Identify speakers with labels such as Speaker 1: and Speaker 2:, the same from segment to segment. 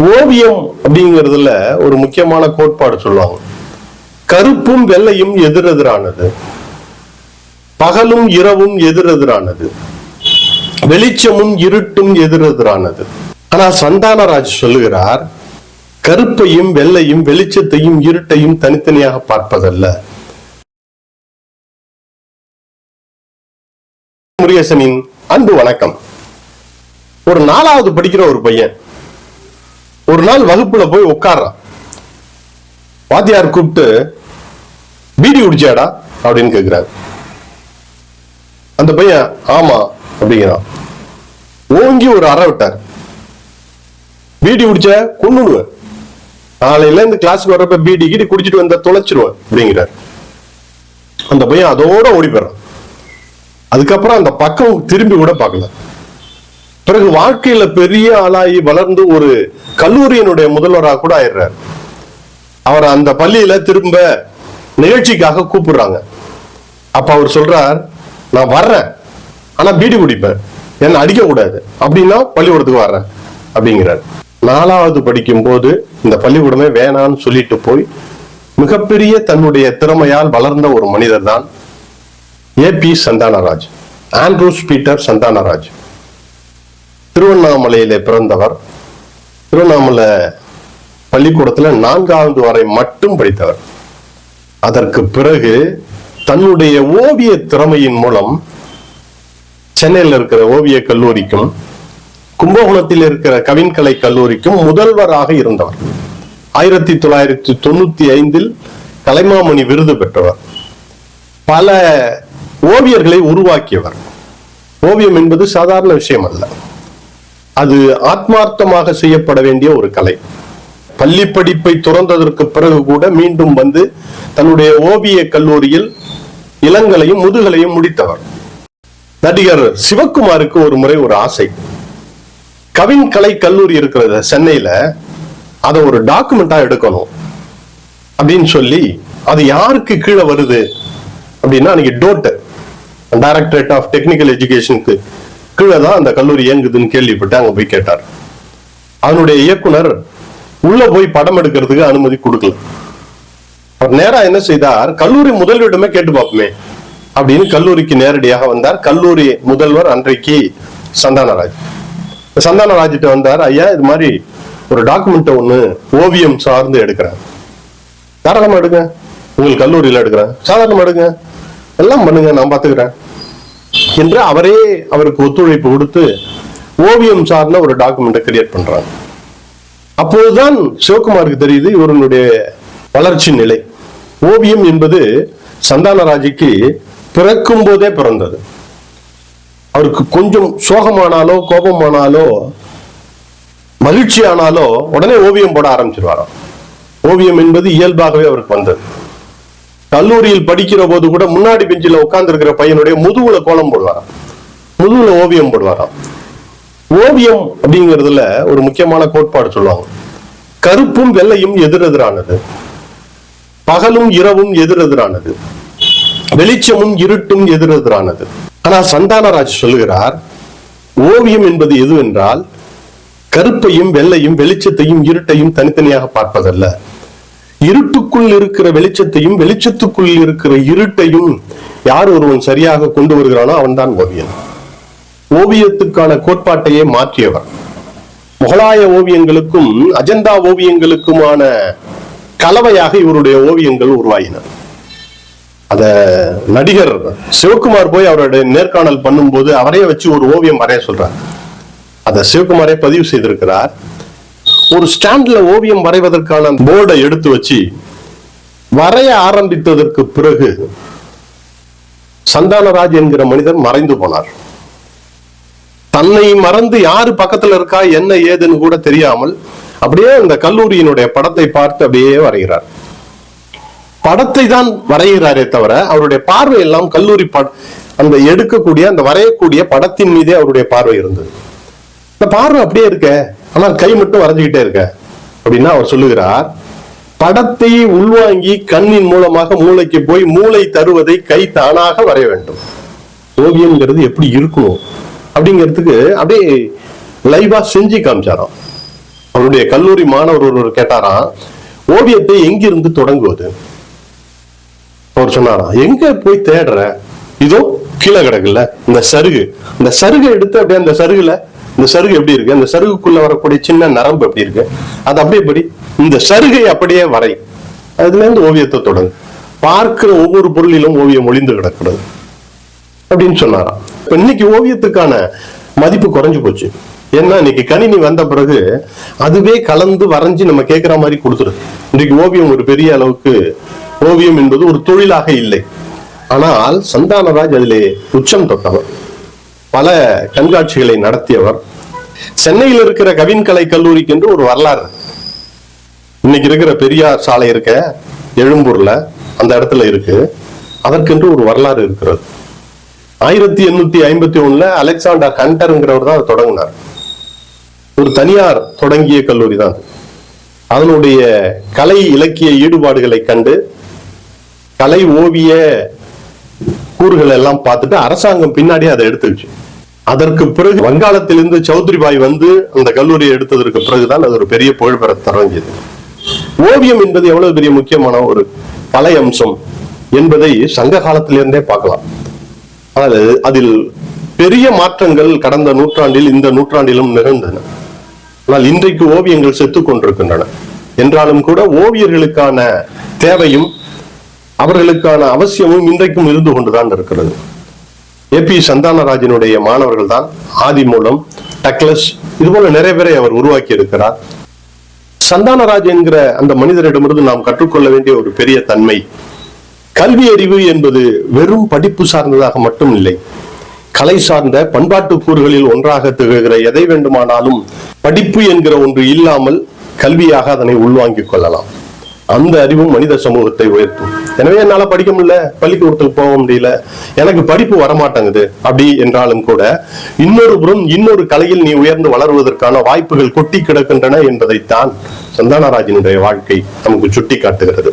Speaker 1: ஓவியம் அப்படிங்கிறதுல ஒரு முக்கியமான கோட்பாடு சொல்லுவாங்க. கருப்பும் வெள்ளையும் எதிரெதிரானது. பகலும் இரவும் எதிரெதிரானது. வெளிச்சமும் இருட்டும் எதிரெதிரானது. ஆனா சந்தானராஜ் சொல்லுகிறார் கருப்பையும் வெள்ளையும் வெளிச்சத்தையும் இருட்டையும் தனித்தனியாக பார்ப்பதல்ல. முருகேசனின் அன்பு வணக்கம். ஒரு நாலாவது படிக்கிற ஒரு பையன் ஒரு நாள் வகுப்புல போய் உட்கார்றான் வாத்தியார் கூப்பிட்டு பீடி குடிச்சாடா அப்படின்னு கேக்குறாரு. அந்த பையன் ஆமா அப்படிங்கிறான். ஓங்கி ஒரு அறை விட்டார். பீடி குடிச்ச கொண்டுடுவேன் நாளையில இருந்து கிளாஸுக்கு வர்றப்ப பீடி கீடி குடிச்சிட்டு வந்தா தொலைச்சிருவேன் அப்படிங்கிறார். அந்த பையன் அதோட ஓடி போயிடுறான் அதுக்கப்புறம் அந்த பக்கம் திரும்பி கூட பார்க்கல. பிறகு வாழ்க்கையில பெரிய ஆளாகி வளர்ந்து ஒரு கல்லூரியினுடைய முதல்வராக கூட ஆயிடுறாரு. அவர் அந்த பள்ளியில திரும்ப நிகழ்ச்சிக்காக கூப்பிடுறாங்க. அப்ப அவர் சொல்றார் நான் வர்றேன். ஆனா பீடி குடிப்பேன். என்ன அடிக்க கூடாது. அப்படின்னா பள்ளிக்கூடத்துக்கு வர்றேன். அப்படிங்கிறார். நாலாவது படிக்கும் போது இந்த பள்ளிக்கூடமே வேணான்னு சொல்லிட்டு போய் மிகப்பெரிய தன்னுடைய திறமையால் வளர்ந்த ஒரு மனிதர் தான் A P Santhanaraj Andrews Peter Santhanaraj. திருவண்ணாமலையிலே பிறந்தவர். திருவண்ணாமலை பள்ளிக்கூடத்துல நான்காவது வரை மட்டும் படித்தவர். அதற்கு பிறகு தன்னுடைய ஓவிய திறமையின் மூலம் சென்னையில் இருக்கிற ஓவிய கல்லூரிக்கும் கும்பகோணத்தில் இருக்கிற கவின்கலை கல்லூரிக்கும் முதல்வராக இருந்தவர். ஆயிரத்தி தொள்ளாயிரத்தி தொண்ணூத்தி ஐந்தில் கலைமாமணி விருது பெற்றவர். பல ஓவியர்களை உருவாக்கியவர். ஓவியம் என்பது சாதாரண விஷயம் அல்ல. அது ஆத்மார்த்தமாக செய்யப்பட வேண்டிய ஒரு கலை. பள்ளி படிப்பை துறந்ததற்கு பிறகு கூட மீண்டும் வந்து தன்னுடைய ஓவிய கல்லூரியில் இளங்கலையும் முதுகலையும் முடித்தவர். நடிகர் சிவகுமாருக்கு ஒரு முறை ஒரு ஆசை. கவின் கலை கல்லூரி இருக்கிறது சென்னையில அதை ஒரு டாக்குமெண்டா எடுக்கணும் அப்படின்னு சொல்லி அது யாருக்கு கீழே வருது அப்படின்னா அன்னைக்கு டோட்டு டைரக்டரேட் ஆஃப் டெக்னிக்கல் எஜுகேஷனுக்கு கீழே தான் அந்த கல்லூரி இயங்குதுன்னு கேள்விப்பட்டு அங்க போய் கேட்டார். அதனுடைய இயக்குனர் உள்ள போய் படம் எடுக்கிறதுக்கு அனுமதி கொடுக்கல. அவர் நேரா என்ன செய்தார் கல்லூரி முதல்வரிடமே கேட்டு பார்ப்போமே அப்படின்னு கல்லூரிக்கு நேரடியாக வந்தார். கல்லூரி முதல்வர் அன்றைக்கு சந்தானராஜ். சந்தானராஜிட்ட வந்தார் ஐயா இது மாதிரி ஒரு டாக்குமெண்ட் ஒண்ணு ஓவியம் சார்ந்து எடுக்கிறேன். தாராளமா எடுங்க. உங்கள் கல்லூரியில எடுக்கிறேன். சாதாரணமா எடுங்க. எல்லாம் பண்ணுங்க நான் பாத்துக்கிறேன் என்று அவரே அவருக்கு ஒத்துழைப்பு கொடுத்து ஓவியம் சார்ந்த ஒரு டாக்குமெண்ட்டை கிரியேட் பண்றாங்க. அப்போதுதான் சிவகுமாருக்கு தெரியுது இவருடைய வளர்ச்சி நிலை. ஓவியம் என்பது சந்தானராஜிக்கு பிறக்கும் போதே பிறந்தது. அவருக்கு கொஞ்சம் சோகமானாலோ கோபமானாலோ மகிழ்ச்சி ஆனாலோ உடனே ஓவியம் போட ஆரம்பிச்சிருவாராம். ஓவியம் என்பது இயல்பாகவே அவருக்கு வந்தது. கல்லூரியில் படிக்கிற போது கூட முன்னாடி பெஞ்சில் உட்கார்ந்து இருக்கிற பையனுடைய முதுகுல கோலம் போடுவாராம். முதுகுல ஓவியம் போடுவாராம். ஓவியம் அப்படிங்கிறதுல ஒரு முக்கியமான கோட்பாடு சொல்லுவாங்க. கருப்பும் வெள்ளையும் எதிரெதிரானது. பகலும் இரவும் எதிரெதிரானது. வெளிச்சமும் இருட்டும் எதிரெதிரானது. ஆனா சந்தானராஜ் சொல்லுகிறார் ஓவியம் என்பது எதுவென்றால் கருப்பையும் வெள்ளையும் வெளிச்சத்தையும் இருட்டையும் தனித்தனியாக பார்ப்பதல்ல. இருட்டுக்குள் இருக்கிற வெளிச்சத்தையும் வெளிச்சத்துக்குள் இருக்கிற இருட்டையும் யார் ஒருவன் சரியாக கொண்டு வருகிறானோ அவன்தான் ஓவியன். ஓவியத்துக்கான கோட்பாட்டையே மாற்றியவர். முகலாய ஓவியங்களுக்கும் அஜந்தா ஓவியங்களுக்குமான கலவையாக இவருடைய ஓவியங்கள் உருவாகின அத நடிகர் சிவகுமார் போய் அவருடைய நேர்காணல் பண்ணும்போது அவரே வச்சு ஒரு ஓவியம் வரைய சொல்றார். அதை சிவகுமாரே பதிவு செய்திருக்கிறார். ஒரு ஸ்டாண்ட்ல ஓவியம் வரைவதற்கான போர்டை எடுத்து வச்சு வரைய ஆரம்பித்ததற்கு பிறகு சந்தானராஜ் என்கிற மனிதர் மறைந்து போனார். தன்னை மறந்து யாரு பக்கத்துல இருக்கா என்ன ஏதுன்னு கூட தெரியாமல் அப்படியே அந்த கல்லூரியினுடைய படத்தை பார்த்து அப்படியே வரைகிறார். படத்தை தான் வரைகிறாரே தவிர அவருடைய பார்வை எல்லாம் கல்லூரி அந்த எடுக்கக்கூடிய அந்த வரையக்கூடிய படத்தின் மீதே அவருடைய பார்வை இருந்தது. இந்த பார்வை அப்படியே இருக்க. ஆனால் கை மட்டும் வரைஞ்சுக்கிட்டே இருக்க. அப்படின்னா அவர் சொல்லுகிறார் படத்தை உள்வாங்கி கண்ணின் மூலமாக மூளைக்கு போய் மூளை தருவதை கை தானாக வரைய வேண்டும். ஓவியம்ங்கிறது எப்படி இருக்கணும்? அப்படிங்கிறதுக்கு அப்படியே லைவா செஞ்சு காமிச்சாராம். அவருடைய கல்லூரி மாணவர் ஒருவர் கேட்டாராம் ஓவியத்தை எங்கிருந்து தொடங்குவது? அவர் சொன்னாராம் எங்க போய் தேடுற? இதோ கீழே கிடக்குல்ல இந்த சருகு. இந்த சருகை எடுத்து அப்படியே அந்த சருகுல இந்த சருகு எப்படி இருக்கு? அந்த சருகுக்குள்ள வரக்கூடிய சின்ன நரம்பு எப்படி இருக்கு? அது அப்படியே படி இந்த சருகை அப்படியே வரை. அதுல இருந்து ஓவியத்தை தொடங்கு. பார்க்கிற ஒவ்வொரு பொருளிலும் ஓவியம் ஒளிந்து கிடக்கிறது. அப்படின்னு சொன்னாராம். இப்ப இன்னைக்கு ஓவியத்துக்கான மதிப்பு குறைஞ்சு போச்சு. ஏன்னா இன்னைக்கு கணினி வந்த பிறகு அதுவே கலந்து வரைஞ்சு நம்ம கேட்கிற மாதிரி கொடுத்துருது. இன்னைக்கு ஓவியம் ஒரு பெரிய அளவுக்கு ஓவியம் என்பது ஒரு தொழிலாக இல்லை. ஆனால் சந்தானராஜ் அதிலே உச்சம் தொட்டவர். பல கண்காட்சிகளை நடத்தியவர். சென்னையில் இருக்கிற கவின்கலை கல்லூரிக்கு என்று ஒரு வரலாறு. இன்னைக்கு இருக்கிற பெரியார் சாலை இருக்க எழும்பூர்ல அந்த இடத்துல இருக்கு. அதற்கென்று ஒரு வரலாறு இருக்கிறது. ஆயிரத்தி எண்ணூத்தி ஐம்பத்தி ஒண்ணுல அலெக்சாண்டர் ஹண்டர்ங்கிறவர் தான் அதை தொடங்கினார். ஒரு தனியார் தொடங்கிய கல்லூரி தான் அதனுடைய கலை இலக்கிய ஈடுபாடுகளை கண்டு கலை ஓவிய கூறுகள் எல்லாம் பார்த்துட்டு அரசாங்கம் பின்னாடி அதை எடுத்துச்சு. அதற்கு பிறகு வங்காளத்திலிருந்து சௌத்ரிபாய் வந்து அந்த கல்லூரியை எடுத்ததற்கு பிறகுதான் அது ஒரு பெரிய புகழ் பெற தொடங்கியது. ஓவியம் என்பது எவ்வளவு பெரிய முக்கியமான ஒரு கலை அம்சம் என்பதை சங்க காலத்திலிருந்தே பார்க்கலாம். ஆனால் அதில் பெரிய மாற்றங்கள் கடந்த நூற்றாண்டில் இந்த நூற்றாண்டிலும் நிகழ்ந்தன. ஆனால் இன்றைக்கு ஓவியங்கள் செத்துக் கொண்டிருக்கின்றன. என்றாலும் கூட ஓவியர்களுக்கான தேவையும் அவர்களுக்கான அவசியமும் இன்றைக்கும் இருந்து கொண்டுதான் இருக்கிறது. ஏ பி சந்தானராஜனுடைய மாணவர்கள் தான் ஆதி மூலம் டக்லஸ் இதுபோல நிறைய பேரை அவர் உருவாக்கி இருக்கிறார். சந்தானராஜ் என்கிற அந்த மனிதரிடமிருந்து நாம் கற்றுக்கொள்ள வேண்டிய ஒரு பெரிய தன்மை கல்வி அறிவு என்பது வெறும் படிப்பு சார்ந்ததாக மட்டும் இல்லை. கலை சார்ந்த பண்பாட்டு கூறுகளில் ஒன்றாக திகழ்கிற எதை வேண்டுமானாலும் படிப்பு என்கிற ஒன்று இல்லாமல் கல்வியாக அதனை உள்வாங்கிக் கொள்ளலாம். அந்த அறிவும் மனித சமூகத்தை உயர்த்தும். எனவே என்னால படிக்க முடியல பள்ளிக்கூடத்துக்கு போக முடியல எனக்கு படிப்பு வரமாட்டேங்குது அப்படி என்றாலும் கூட இன்னொரு புறம் இன்னொரு கலையில் நீ உயர்ந்து வளருவதற்கான வாய்ப்புகள் கொட்டி கிடக்கின்றன என்பதைத்தான் சந்தானராஜனுடைய வாழ்க்கை நமக்கு சுட்டி காட்டுகிறது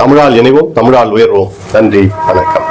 Speaker 1: தமிழால் இணைவோம் தமிழால் உயர்வோம். நன்றி வணக்கம்.